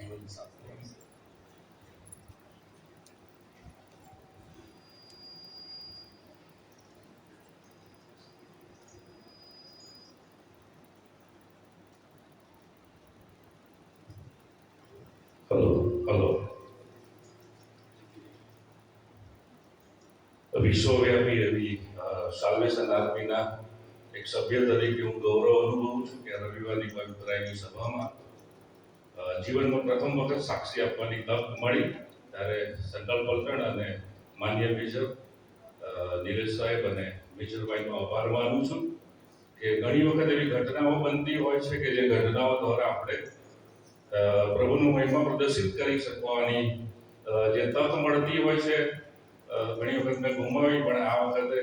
જીવન સાથે hello hello વિશ્વવ્યાપી એવી સાલ્વેશન આર્મીના એક સભ્ય તરીકે હું ગૌરવ અનુભવું છું કે રવિવારની પવિત્રાયની સભામાં અ, જીવનમાં પ્રથમ વખત સાક્ષી આપવાની તક મળી ત્યારે સંકલ્પ પલટણ અને માન્ય મેજર અ, સાહેબ અને મેજરભાઈનો આભાર માનું છું કે ઘણી વખત એવી ઘટનાઓ બનતી હોય છે કે જે ઘટનાઓ દ્વારા આપણે પ્રભુનું મહિમા પ્રદર્શિત કરી શકવાની જે તક મળતી હોય છે ઘણી વખત મેં ગુમાવી પણ આ વખતે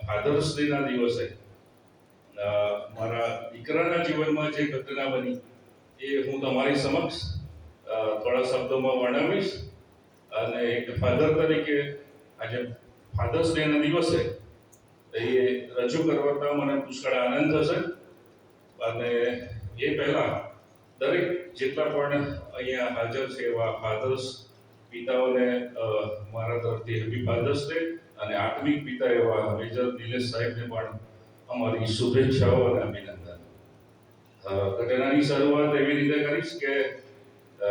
ફાધર્સ ડેના દિવસે મારા દીકરાના જીવનમાં જે ઘટના બની એ હું તમારી સમક્ષ થોડા શબ્દોમાં વર્ણવીશ અને એક ફાધર તરીકે આજે ફાધર્સ ડેના દિવસે એ રજૂ કરવાતા મને પુષ્કળ આનંદ થશે. અને એ પહેલાં દરેક જેટલા પણ અહીંયા હાજર છે એવા ફાધર્સ પિતાઓને મારા તરફથી હેપી ફાધર્સ ડે અને આત્મિક પિતા એવા મેજર નિલેશ સાહેબને પણ અમારી શુભેચ્છાઓ અને અભિનંદન. ઘટનાની શરૂઆત એવી રીતે કરીશ કે અ,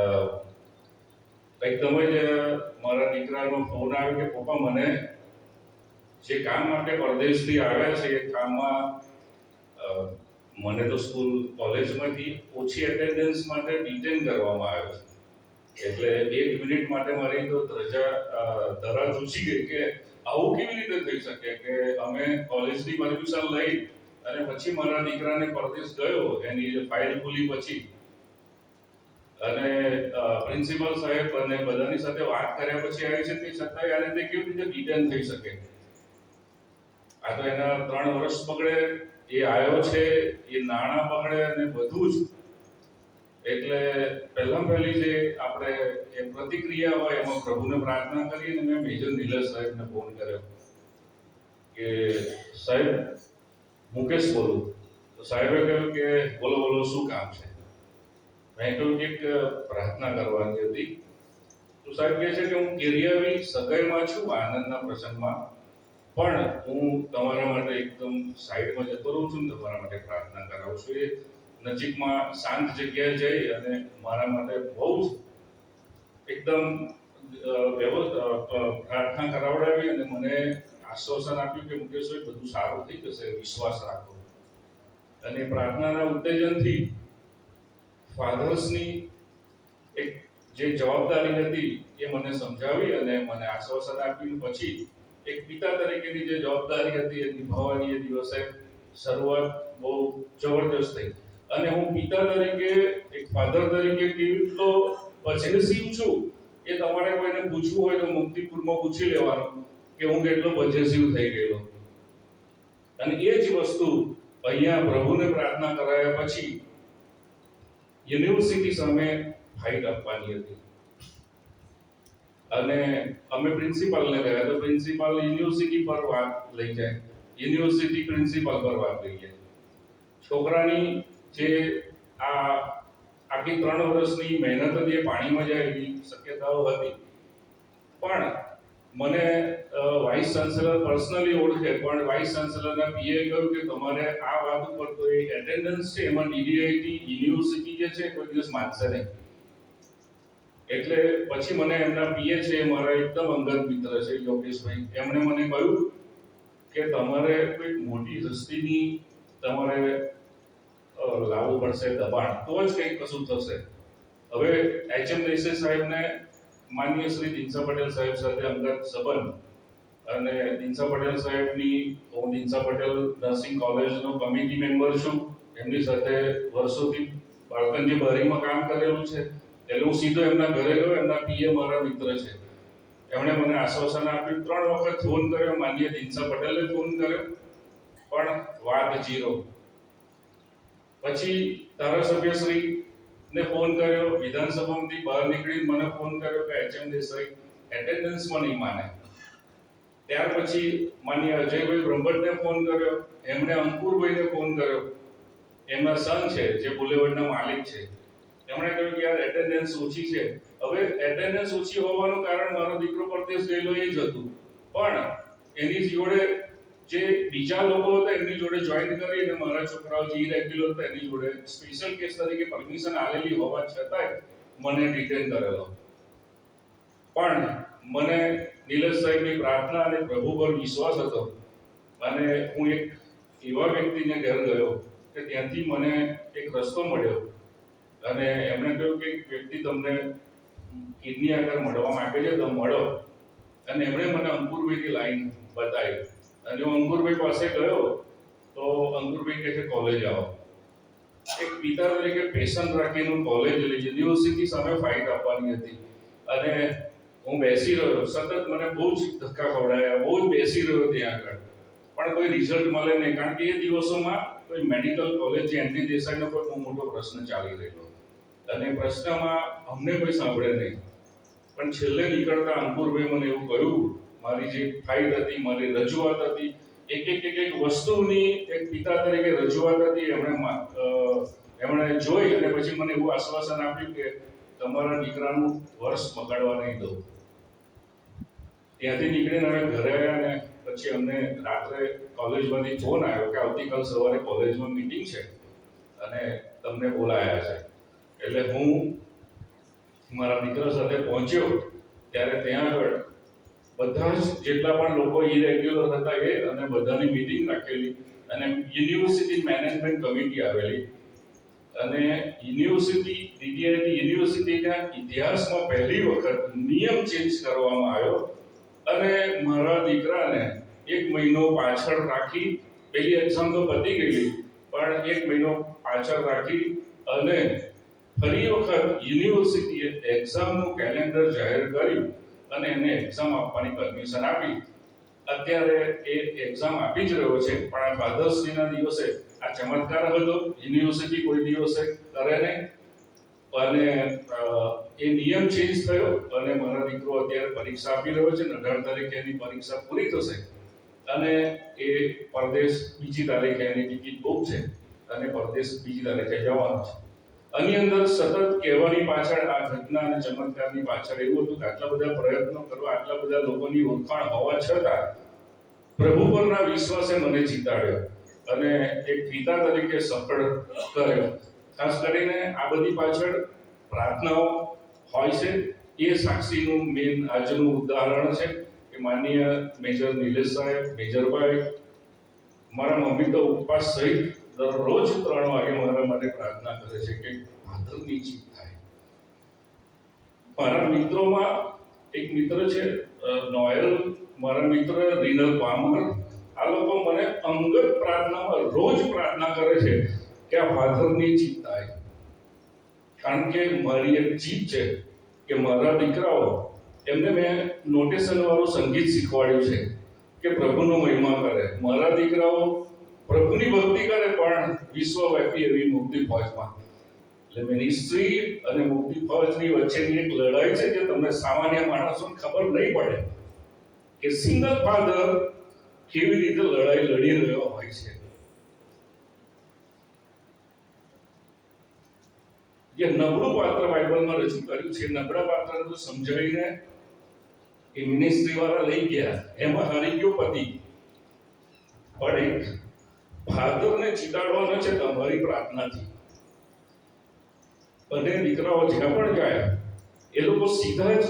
એકદમ જ મારા દીકરાનો ફોન આવ્યો કે પપ્પા મને જે કામ માટે પરદેશથી આવ્યા છે એ કામમાં મને તો સ્કૂલ કોલેજમાંથી ઓછી એટેન્ડન્સ માટે ડિટેન કરવામાં આવ્યો છે. એટલે એક મિનિટ માટે મારી તો ધ્રજા ધરા ચૂસી ગઈ કે આવું કેવી રીતે થઈ શકે કે અમે કોલેજની પરમિશન લઈ અને પછી મારા દીકરાને પરદેશ ગયો, એની ફાઇલ ખુલી પછી. અને પ્રિન્સિપલ સાહેબ અને બધાની સાથે વાત કર્યા પછી આવી છે, તે છતાં આ તે કેવી રીતે ડિટેન થઈ શકે? આ તો એના ત્રણ વર્ષ પકડે, એ આવ્યો છે, એ નાણાં પકડે અને બધું જ. એટલે પહેલા પહેલી જે આપણે એ પ્રતિક્રિયા હોય, એમાં પ્રભુને પ્રાર્થના કરી અને મેં મેજર નિલેશ સાહેબને ફોન કર્યો કે, સાહેબ મુકેશ બોલું. તો સાહેબે કહ્યું કે, બોલો બોલો, શું કામ છે? મેં કહ્યું કે એક પ્રાર્થના કરવાની હતી. તો સાહેબ કહે છે કે હું કેરિયાવી સગાઈમાં છું, આનંદના પ્રસંગમાં. પણ હું તમારા માટે એકદમ સાઈડમાં જતો રહું છું તમારા માટે પ્રાર્થના કરાવું છું. એ નજીકમાં શાંત જગ્યાએ જઈ અને મારા માટે બહુ જ એકદમ પ્રાર્થના કરાવડાવી અને મને આશ્વાસન આપ્યું કે મુકેશભાઈ બધું સારું થઈ જશે, વિશ્વાસ રાખો. અને પ્રાર્થનાના ઉત્તેજનથી ફાધર્સની એક જે જવાબદારી હતી એ મને સમજાવી અને મને આશ્વાસન આપ્યું. પછી એક પિતા તરીકેની જે જવાબદારી હતી એ નિભાવવાની એ દિવસે શરૂઆત બહુ જબરદસ્ત થઈ. અને હું પિતા તરીકે, એક ફાધર તરીકે કેટલો સીમ છું એ તમારે કોઈને પૂછવું હોય તો મુક્તિપુરમાં પૂછી લેવાનું. કે હું કેટલો પોઝિટિવ થઈ ગયો. અને એ જ વસ્તુ અહીંયા પ્રભુને પ્રાર્થના કરાયા પછી યુનિવર્સિટી સામે ફાઇટ આપવાની હતી. અને અમે પ્રિન્સિપાલને ગયા તો પ્રિન્સિપાલ યુનિવર્સિટી પર વાત લઈ જાય. યુનિવર્સિટી પ્રિન્સિપાલ પર વાત લઈ જાય. છોકરાની જે આ આખી ત્રણ વર્ષની મહેનત હતી એ પાણીમાં જાય એવી શક્યતાઓ હતી. પણ મને વાઇસ ચાન્સેલર પર્સનલી ઓળખે, પણ વાઇસ ચાન્સેલરના પીએ કહ્યું કે તમારે આ વાત ઉપર તો એક એટેન્ડન્સ છે, એમાં ડીડીઆઈટી યુનિવર્સિટી જે છે, કોઈ દિવસ માનશે નહીં. એટલે પછી મને એમના પીએ છે, એ મારા એકદમ અંગત મિત્ર છે, યોગેશભાઈ. એમણે મને કહ્યું કે તમારે કોઈ મોટી હસ્તીની તમારે લાવવું પડશે દબાણ. તો જ કંઈક કશું થશે. હવે એચ એમ દેસાઈ સાહેબને માનનીય શ્રી દિનસા પટેલ સાહેબ સાથે અંગત સંબંધ અને દિનસા પટેલ સાહેબની હું દિનસા પટેલ નર્સિંગ કોલેજનો કમિટી મેમ્બર છું. એમની સાથે વર્ષોથી બાળકનજી બારીમાં કામ કરેલું છે. એટલે હું સીધો એમના ઘરે ગયો, એમના પીએ મારા મિત્ર છે. એમણે મને આશ્વાસન આપ્યું, ત્રણ વખત ફોન કર્યો માનીય દિનસા પટેલે ફોન કર્યો, પણ વાત જીરો પછી ધારાસભ્યશ્રી ને ફોન કર્યો, વિધાનસભામાંથી બહાર નીકળી મને ફોન કર્યો કે એચએમ દેસાઈ એટેન્ડન્સમાં નહીં માને. ત્યાર પછી માન્ય અજયભાઈ બ્રહ્મભટ્ટને ફોન કર્યો, એમણે અંકુરભાઈને ફોન કર્યો. એમના સન છે, જે બુલેવર્ડના માલિક છે. એમણે કહ્યું કે યાર એટેન્ડન્સ ઓછી છે. હવે એટેન્ડન્સ ઓછી હોવાનું કારણ મારો દીકરો પરદેશ ગયેલો એ જ હતું. પણ એની જોડે જે બીજા લોકો હતા, એમની જોડે જોઈન કરી અને મારા છોકરાઓ જે રેગ્યુલર હતા, એની જોડે સ્પેશિયલ કેસ તરીકે પરમિશન આલેલી હોવા છતાંય મને ડિટેન કરેલો. પણ મને નિલેશ સાહેબની પ્રાર્થના અને પ્રભુ પર વિશ્વાસ હતો અને હું એક એવા વ્યક્તિને ઘેર ગયો કે ત્યાંથી મને એક રસ્તો મળ્યો અને એમણે કહ્યું કે વ્યક્તિ તમને કિડની આગળ મળવા માંગે છે તો મળો. અને એમણે મને અંકુરભાઈની લાઈન બતાવી. અને હું અંકુરભાઈ પાસે ગયો, તો અંકુરભાઈ કહે છે, કોલેજ આવો. એક પિતા તરીકે પેશન રાખીને કોલેજ લઈ યુનિવર્સિટી સામે ફાઇટ આપવાની હતી. અને હું બેસી રહ્યો. સતત મને બહુ જ ધક્કા ખવડાયા, બહુ જ બેસી રહ્યો ત્યાં આગળ. પણ કોઈ રિઝલ્ટ મળે નહીં. કારણ કે એ દિવસોમાં કોઈ મેડિકલ કોલેજ એન્ટ્રી દેસાઈનો કોઈ બહુ મોટો પ્રશ્ન ચાલી રહ્યો અને પ્રશ્નમાં અમને કોઈ સાંભળે નહીં. પણ છેલ્લે નીકળતા અંકુરભાઈ મને એવું કહ્યું મારી જે ફાઇટ હતી, મારી રજૂઆત હતી, એક એક એક એક વસ્તુની એક પિતા તરીકે રજૂઆત હતી, એમણે એમણે જોઈ અને પછી મને એવું આશ્વાસન આપ્યું કે તમારા દીકરાનું વર્ષ બગાડવા નહીં દઉં ત્યાંથી નીકળીને અમે ઘરે આવ્યા અને પછી અમને રાત્રે કોલેજમાંથી ફોન આવ્યો કે આવતીકાલ સવારે કોલેજમાં મીટિંગ છે અને તમને બોલાયા છે. એટલે હું મારા મિત્ર સાથે પહોંચ્યો ત્યારે ત્યાં આગળ બધા જ જેટલા પણ લોકો ઇરેગ્યુલર હતા એ અને બધાની મીટિંગ રાખેલી અને યુનિવર્સિટી મેનેજમેન્ટ કમિટી આવેલી. અને યુનિવર્સિટી ડીડીઆઈટી યુનિવર્સિટીના ઇતિહાસમાં પહેલી વખત નિયમ ચેન્જ કરવામાં આવ્યો અને મારા દીકરાને એક મહિનો પાછળ રાખી, પેલી એક્ઝામ તો પતી ગયેલી, પણ એક મહિનો પાછળ રાખી અને ફરી વખત યુનિવર્સિટીએ એક્ઝામનું કેલેન્ડર જાહેર કર્યું અને એને એક્ઝામ આપવાની પરમિશન આપી. અત્યારે એ એક્ઝામ આપી જ રહ્યો છે, પણ આ ફાધર્સ ડેના દિવસે આ ચમત્કાર હતો યુનિવર્સિટી કોઈ દિવસે કરે નહીં. અને એ નિયમ ચેન્જ થયો અને મારા દીકરો અત્યારે પરીક્ષા આપી રહ્યો છે અઢાર તારીખે એની પરીક્ષા પૂરી થશે. અને એ પરદેશ બીજી તારીખે એની ટિકિટ બુક છે, અને પરદેશ બીજી તારીખે જવાનું છે. આની અંદર સતત કહેવાની પાછળ આ ઘટના અને ચમત્કારની પાછળ એવું હતું કે આટલા બધા પ્રયત્નો કરવા, આટલા બધા લોકોની ઓળખાણ હોવા છતાં પ્રભુ પરના વિશ્વાસે મને જીતાડ્યો અને એક પિતા તરીકે સફળ કર્યો. ખાસ કરીને આ બધી પાછળ પ્રાર્થનાઓ હોય છે. એ સાક્ષીનું મેન આજનું ઉદાહરણ છે કે માનનીય મેજર નિલેશ સાહેબ, મેજરભાઈ, મારા મમ્મી તો ઉપવાસ સહિત દરરોજ ત્રણ વાગે મારા માટે પ્રાર્થના કરે છે કે માધવની જીત થાય. મારા મિત્રોમાં એક મિત્ર છે નોયલ. મારા મિત્ર રીનલ પામર. આ લોકો મને અંગત પ્રાર્થનામાં રોજ પ્રાર્થના કરે છે કે આ ફાધરની જીત થાય. કારણ કે મારી એક જીત છે કે મારા દીકરાઓ, એમને મેં નોટેશન વાળું સંગીત શીખવાડ્યું છે કે પ્રભુનો મહિમા કરે. મારા દીકરાઓ પ્રભુની ભક્તિ વિશ્વવ્યાપી એવી મુક્તિ ફોજમાં એટલે મિનિસ્ટ્રી અને મુક્તિ ફોજની વચ્ચેની એક લડાઈ છે જે તમને સામાન્ય માણસોને ખબર નહીં પડે કે સિંગલ ફાધર કેવી રીતે લડાઈ લડી રહ્યો હોય છે. જે નબળું પાત્ર બાઇબલમાં રજૂ કર્યું છે, નબળા પાત્રને સમજાવીને એ મિનિસ્ટ્રી વાળા લઈ ગયા. એમાં હારી ગયો પતિ. પણ એક ફાધરને જીતાડવાનો છે તમારી પ્રાર્થનાથી. બંને દીકરાઓ જ્યાં પણ ગયા, એ લોકો સીધા જ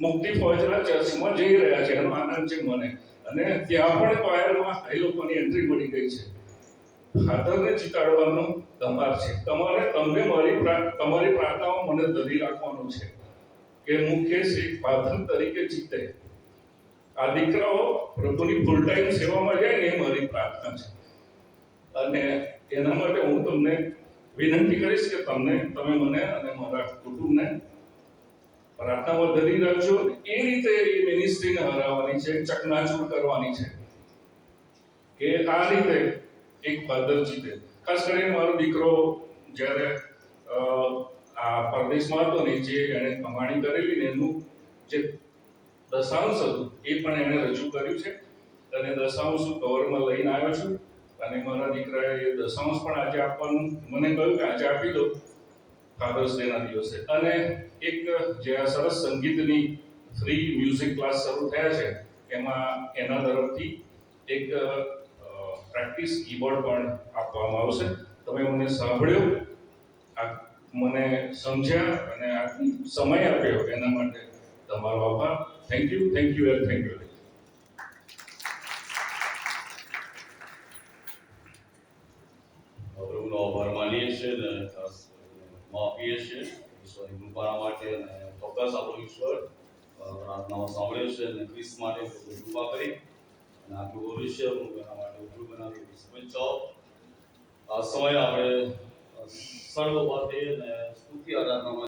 મુક્તિ ફોજના ચર્ચમાં જઈ રહ્યા છે. એનો આનંદ છે મને. અને ત્યાં પણ કોયરમાં એ લોકોની એન્ટ્રી મળી ગઈ છે. ફાધરને જીતાડવાનો તમાર છે. તમારે તમને મારી તમારી પ્રાર્થનાઓ મને ધરી રાખવાનું છે કે મુકેશ એક ફાધર તરીકે જીતે. આ દીકરાઓ પ્રભુની ફૂલ ટાઈમ સેવામાં જાય ને એ મારી પ્રાર્થના છે. અને એના માટે હું તમને વિનંતી કરીશ કે તમને, તમે મને અને મારા કુટુંબને પ્રાર્થનામાં ધરી રાખજો એ રીતે એ મિનિસ્ટ્રીને હરાવવાની છે, ચકનાચૂર કરવાની છે કે આ રીતે એક ફાધર જીતે. ખાસ કરીને મારો દીકરો જ્યારે આ પરદેશમાં હતો ને, જે એણે કમાણી કરેલી ને એનું જે દશાંશ હતું, એ પણ એણે રજૂ કર્યું છે. અને દશાંશ કવરમાં લઈને આવ્યો છું. અને મારા દીકરાએ દશાંશ પણ આજે આપવાનું. મને કહ્યું કે આજે આપી દો ફાધર્સ ડેના દિવસે. અને એક જે આ સરસ સંગીતની ફ્રી મ્યુઝિક ક્લાસ શરૂ થયા છે, એમાં એના તરફથી એક પ્રેક્ટિસ કીબોર્ડ પણ આપવામાં આવશે. તમે મને સાંભળ્યો, આ મને સમજ્યા અને સમય આપ્યો એના માટે તમારો આભાર. Thank you thank you and thank you પ્રભુનો આભાર માનીએ છીએ અને ખાસ માફીએ છીએ. ઈશ્વરની કૃપાના માટે અને ચોક્કસ આપણો ઈશ્વર પ્રાર્થનાઓ સાંભળ્યો છે અને ક્રિસ માટે કૃપા કરી અને આપણું ભવિષ્ય એના માટે ઉજળું બનાવી શુભેચ્છાઓ. આ સમયે આપણે સર્વ પાસે અને સ્તુતિ આરાધનામાં